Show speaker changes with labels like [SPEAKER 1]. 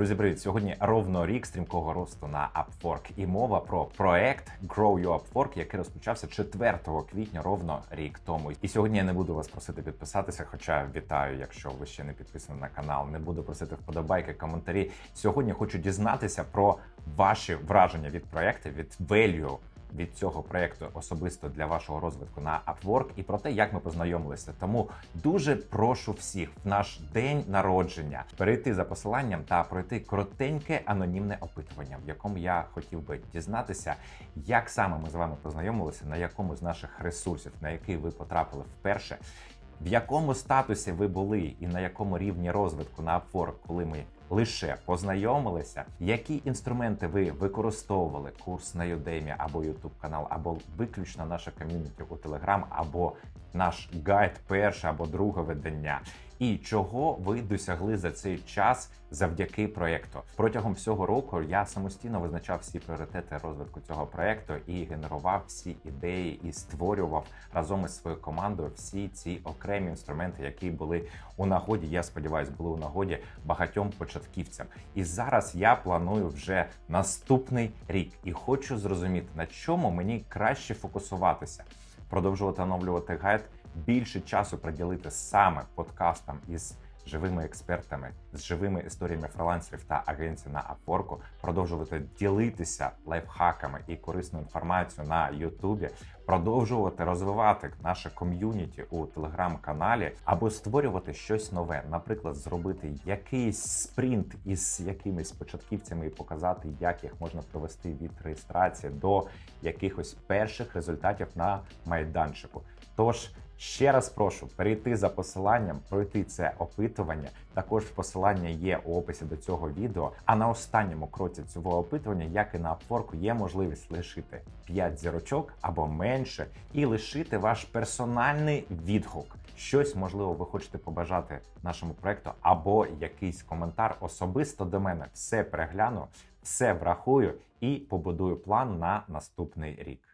[SPEAKER 1] Друзі, привіт! Сьогодні ровно рік стрімкого росту на Upwork. І мова про проект Grow Your Upwork, який розпочався 4 квітня, ровно рік тому. І сьогодні я не буду вас просити підписатися, хоча вітаю, якщо ви ще не підписані на канал. Не буду просити вподобайки, коментарі. Сьогодні хочу дізнатися про ваші враження від проекту, від value від цього проекту особисто для вашого розвитку на Upwork і про те, як ми познайомилися. Тому дуже прошу всіх в наш день народження перейти за посиланням та пройти коротеньке анонімне опитування, в якому я хотів би дізнатися, як саме ми з вами познайомилися, на якому з наших ресурсів, на який ви потрапили вперше. В якому статусі ви були і на якому рівні розвитку на Upwork, коли ми лише познайомилися, які інструменти ви використовували, курс на Udemy або YouTube канал, або виключно наша ком'юніті у Telegram, або наш гайд перше або друге видання, і чого ви досягли за цей час завдяки проєкту. Протягом всього року я самостійно визначав всі пріоритети розвитку цього проєкту і генерував всі ідеї і створював разом із своєю командою всі ці окремі інструменти, які були у нагоді. Я сподіваюся, були у нагоді багатьом початківцям. І зараз я планую вже наступний рік і хочу зрозуміти, на чому мені краще фокусуватися, продовжувати оновлювати гайд, більше часу приділити саме подкастам із живими експертами, з живими історіями фрилансерів та агенцій на Upwork, продовжувати ділитися лайфхаками і корисною інформацією на Ютубі, продовжувати розвивати наше ком'юніті у телеграм-каналі або створювати щось нове, наприклад, зробити якийсь спринт із якимись початківцями і показати, як їх можна провести від реєстрації до якихось перших результатів на майданчику. Тож Ще раз прошу перейти за посиланням, пройти це опитування. Також посилання є у описі до цього відео. А на останньому кроці цього опитування, як і на Upwork, є можливість лишити 5 зірочок або менше, і лишити ваш персональний відгук. Щось можливо ви хочете побажати нашому проекту, або якийсь коментар особисто до мене. Все перегляну, все врахую і побудую план на наступний рік.